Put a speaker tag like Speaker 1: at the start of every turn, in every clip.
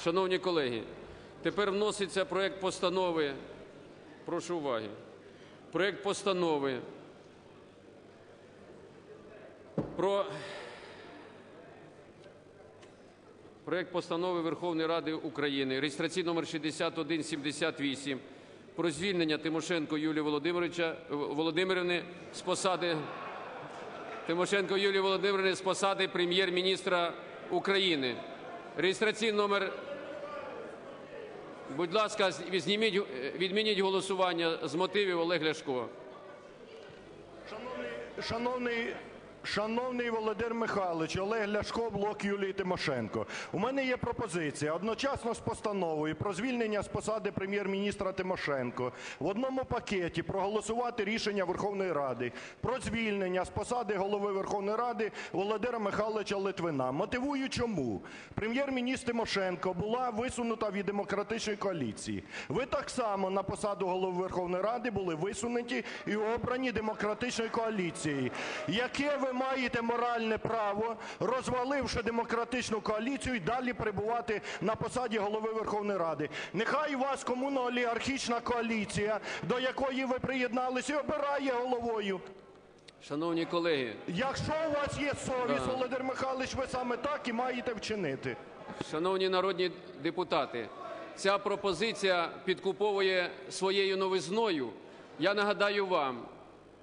Speaker 1: Шановні колеги, тепер вноситься проект постанови. Прошу уваги. Проект постанови про проект постанови Верховної Ради України реєстраційний номер 6178 про звільнення Тимошенко Юлії Володимировича Володимирівни з посади Тимошенко Юлії Володимирівни з посади прем'єр-міністра України. Реєстраційний номер. Будь ласка, зніміть, відмініть голосування з мотивів Олег Ляшко.
Speaker 2: Шановний, шановний, Володимир Михайлович, Олег Ляшко, блок Юлії Тимошенко. У мене є пропозиція одночасно з постановою про звільнення з посади прем'єр-міністра Тимошенко в одному пакеті проголосувати рішення Верховної Ради про звільнення з посади голови Верховної Ради Володимира Михайловича Литвина. Мотивую чому. Прем'єр-міністр Тимошенко була висунута від демократичної коаліції. Ви так само на посаду голови Верховної Ради були висунуті і обрані демократичною коаліцією. Яке ви маєте моральне право, розваливши демократичну коаліцію, і далі перебувати на посаді голови Верховної Ради? Нехай вас комуно-олігархічна коаліція, до якої ви приєдналися, і обирає головою.
Speaker 1: Шановні колеги,
Speaker 2: Якщо у вас є совість,
Speaker 1: Да.
Speaker 2: Володимир Михайлович, ви саме так і маєте вчинити.
Speaker 1: Шановні народні депутати, ця пропозиція підкуповує своєю новизною. Я нагадаю вам,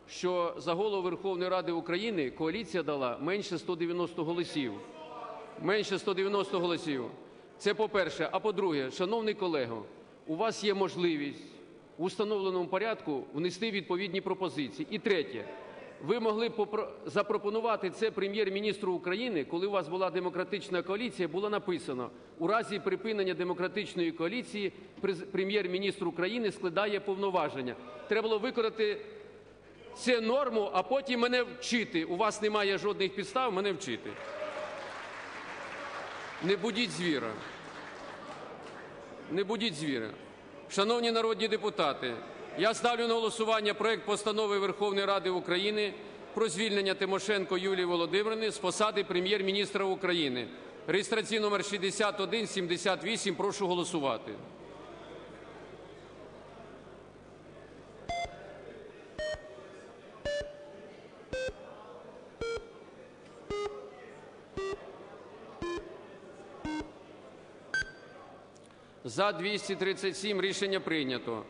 Speaker 1: що за голову Верховної Ради України коаліція дала менше 190 голосів. Менше 190 голосів. Це по-перше. А по-друге, шановний колего, у вас є можливість у встановленому порядку внести відповідні пропозиції. І третє. Ви могли запропонувати це прем'єр-міністру України, коли у вас була демократична коаліція, було написано: у разі припинення демократичної коаліції прем'єр-міністр України складає повноваження. Треба було виконати цю норму, а потім мене вчити. У вас немає жодних підстав мене вчити. Не будіть звіра. Не будіть звіра. Шановні народні депутати, я ставлю на голосування проект постанови Верховної Ради України про звільнення Тимошенко Юлії Володимирівни з посади прем'єр-міністра України. Реєстраційний номер 6178. Прошу голосувати. За 237 рішення прийнято.